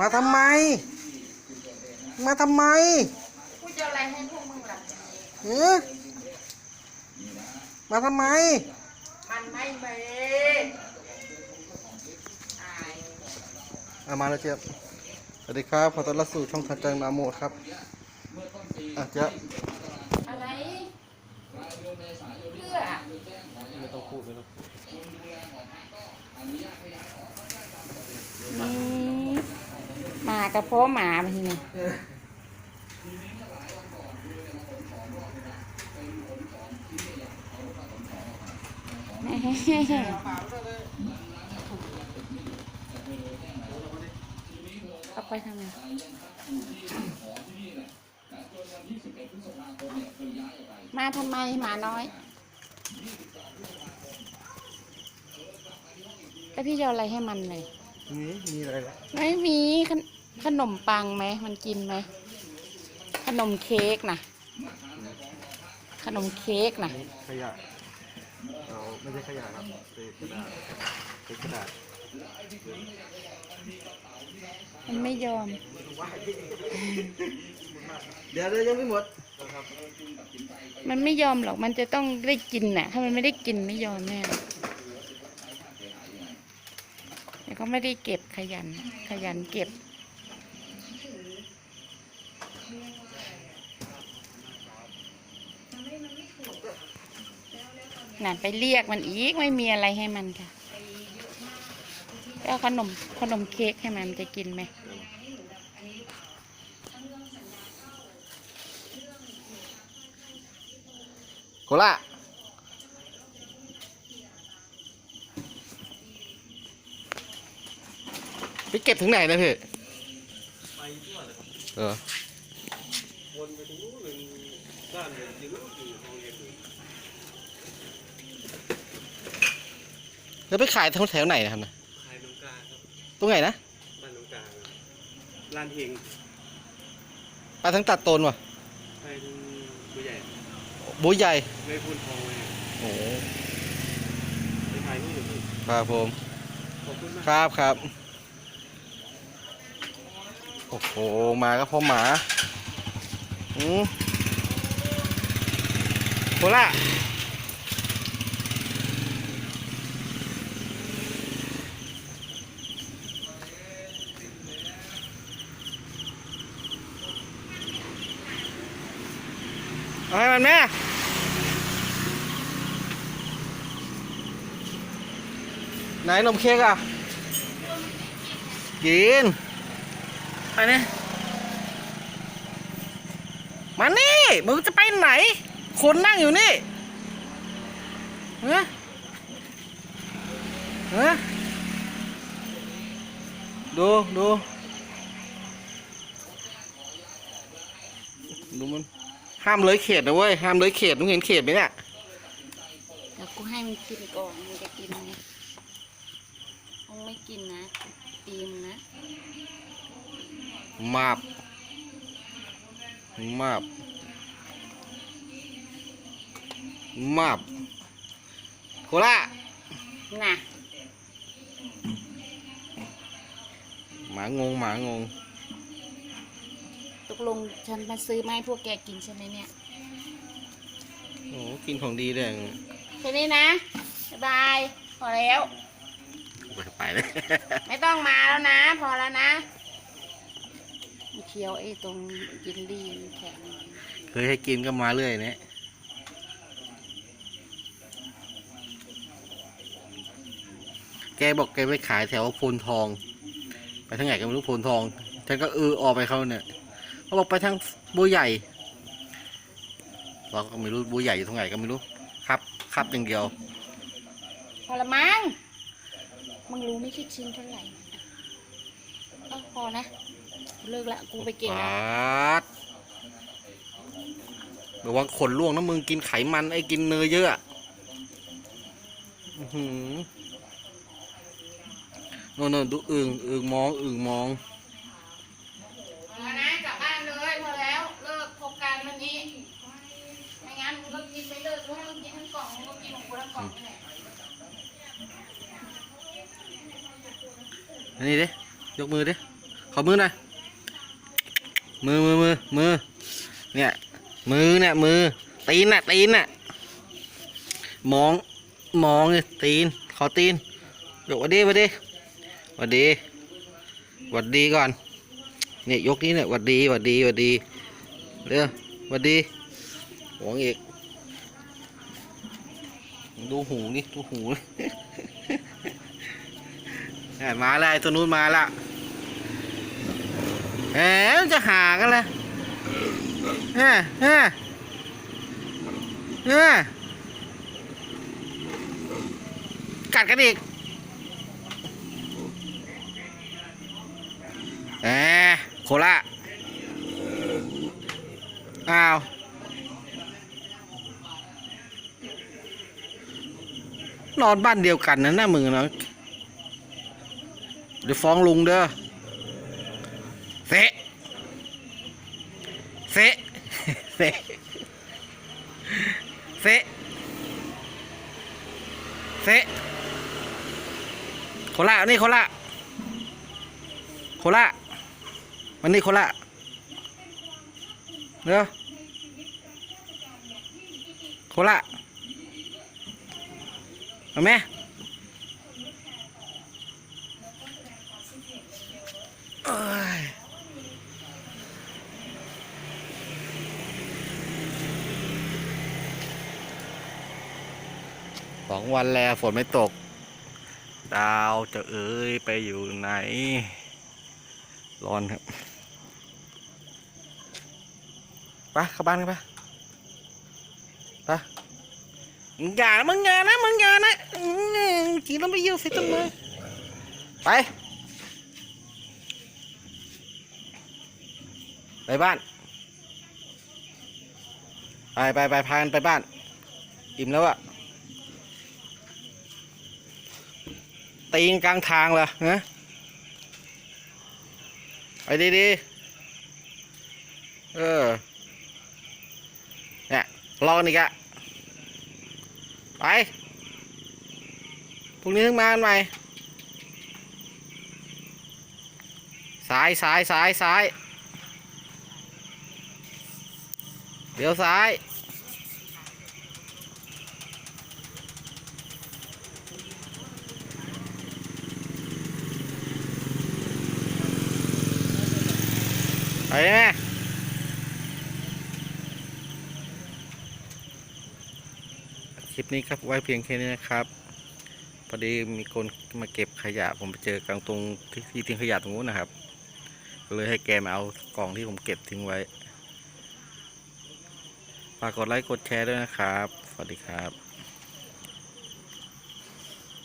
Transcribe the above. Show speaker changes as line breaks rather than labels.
มาทำไม มาทำไม
กูจะเอาอะไรให้พวกมึงล่ะ
เออมาทำไม
มันไม่มีอาย
อามาแล้วเจี๊ยบ สวัสดีครับ ขอต้อนรับสู่ช่องทันใจมาโมดครับ อะเจี๊ยบ
อะไรเพื่อ
ไม่ต้องพูดไม่ต้อง
นี่ หมากับพ่อหมาไปทีนี่เอาไปทำไมมาทำไมหมาน้อย แล้วพี่จะเอาอะไรให้มันเลย
นี่มีอะไรล่ะ
ไม่มี ขนขนมปังไหม มันกินไหม ขนมเค้กนะขนมเค้กนะ
นี่ขยะเราไม่ใช่ขยะครับเศษกระดาษเศษกระดาษ
มันไม่ยอม
เดี๋ยวเดี๋ยวยังไม่หมด
มันไม่ยอมหรอก มันจะต้องได้กินน่ะ ถ้ามันไม่ได้กินไม่ยอมแน่หรอกแต่ก็ไม่ได้เก็บขยัน ขยันเก็บ น่ะไปเรียกมันอีกไม่มีอะไรให้มันค่ะแล้วขนมขนมเค้กให้มันมันจะกินไหม
โคล่าไปเก็บถึงไหนนะพี่
ไปทั่วเลย
เออ
วนไปถึงนู้นเลยด้านเลยยืนอยู่ตรงเรียนอยู่
แล้วไปขายแถวแถวไหนนะครับนะ
ขายตรงกลางครับ
ตรงไหนนะ
บ้านตรงกลางอะร้านเฮง
ไปทั้งตัดโตนวะ
ไปถึงผู้ใหญ่
บุยใหญ่
ไม่พูดทองเลย
โอ้โห
ไปถ่ายรูปอยู่พี่
ครับผม
ขอบคุณมาก
ครับครับโอ้โหมาก็เพราะหมา อืมโคล่าเอาให้มันแม่ไหนนมเค้กอะกินไปนี่ย มานี่มึงจะไปไหน คนนั่งอยู่นี่เฮ้ยเฮ้ยดูดูดูมันห้ามเลยเขตนะเว้ยห้ามเลยเขตมึงเห็นเขตไหมเนี่ย
เดี๋ยวกูให้มันกินก่อนมันจะกินไหมมึงไม่กินนะตีมงนะ
มาบ มาบมาบโคล่า
น่ะ
หมางงหมางง
ตกลงฉันมาซื้อมาให้พวกแกกินใช่ไหมเนี่ย
โอ้กินของดีเลย
แค่นี้นะบ๊ายบายพอแล้ว
ไปเลย
ไม่ต้องมาแล้วนะ พอแล้วนะเคี้ยวไอ้ตรงยินดีมันแข็ง
เคยให้กินก็มาเรื่อยเนี่ยแกบอกแกไปขายแถวโพนทอง ไปทางไหนก็ไม่รู้โพนทอง ฉันก็เออออกไปเขาเนี่ยเขาบอกไปทางบัวใหญ่ เราก็ไม่รู้บัวใหญ่อยู่ตรงไหนก็ไม่รู้ ครับ ครับอย่างเดียว
พอละมั้งมึงรู้ไม่คิดชิ้นเท่าไหร่เออพอนะ เลิกละกูไปเก่ง
ป
ละา
ดระวังขนล่วงนะมึงกินไขมันไอ้กินเนยเยอะอะอื้อหือโน่นโน่นดูอึ่งอึ่งมองอึ่งมอง
พอแล้วนะกลับบ้านเลยพอแล้วเลิกโครงการวันนี้ไม่งั้นมึงก็กินไปเลิกกูให้มึงกินทั้งกล่องมึงก็กินของกูทั้งกล่องนี่แหละ
อันนี้ดิยกมือดิขอมือหน่อย มือมือมือมือเนี่ยมือเนี่ยมือตีนน่ะตีนน่ะมองมองเลยตีนขอตีนยกวัดดีวัดดีวัดดีวัดดีก่อนเนี่ยยกนี้เนี่ยวัดดีวัดดีวัดดีเร็วหวัดดีหวงอีกดูหูนี่ดูหูนี่มาแล้วตัวนู้นมาละ แหมจะหากันเลยเฮะฮะฮะกัดกันอีกแหมโคละอ้าวนอนบ้านเดียวกันนะหน้ามึงเนาะเดี๋ยวฟ้องลุงเด้อเสะเสะ เสะเสะเสะโคละนี่โคละโคละมันนี่โคละเด้อโคละเอาไหมเอ้ย สองวันแล้วฝนไม่ตก ดาวจะเอ้ยไปอยู่ไหน ร้อนครับไปเข้าบ้านกันไปไปมึงอย่านะมึงอย่านะมึงอย่านะกินแล้วไม่เยี่ยวใส่ต้นไม้ไป ไปบ้าน ไปไปไปพากันไปบ้าน อิ่มแล้วอะ ตีนกลางทางเหรอฮะไปดีๆ เออ เนี่ยรอกันอีกอะไปพรุ่งนี้ถึงมากันใหม่ซ้ายซ้ายซ้ายซ้ายเดี๋ยวซ้าย ไปไหมคลิปนี้ครับไว้เพียงแค่นี้นะครับพอดีมีคนมาเก็บขยะ ผมไปเจอกลางตรงที่ที่ทิ้งขยะตรงนู้นนะครับก็เลยให้แกมาเอากล่องที่ผมเก็บทิ้งไว้ฝากกดไลค์กดแชร์ด้วยนะครับ สวัสดีครับ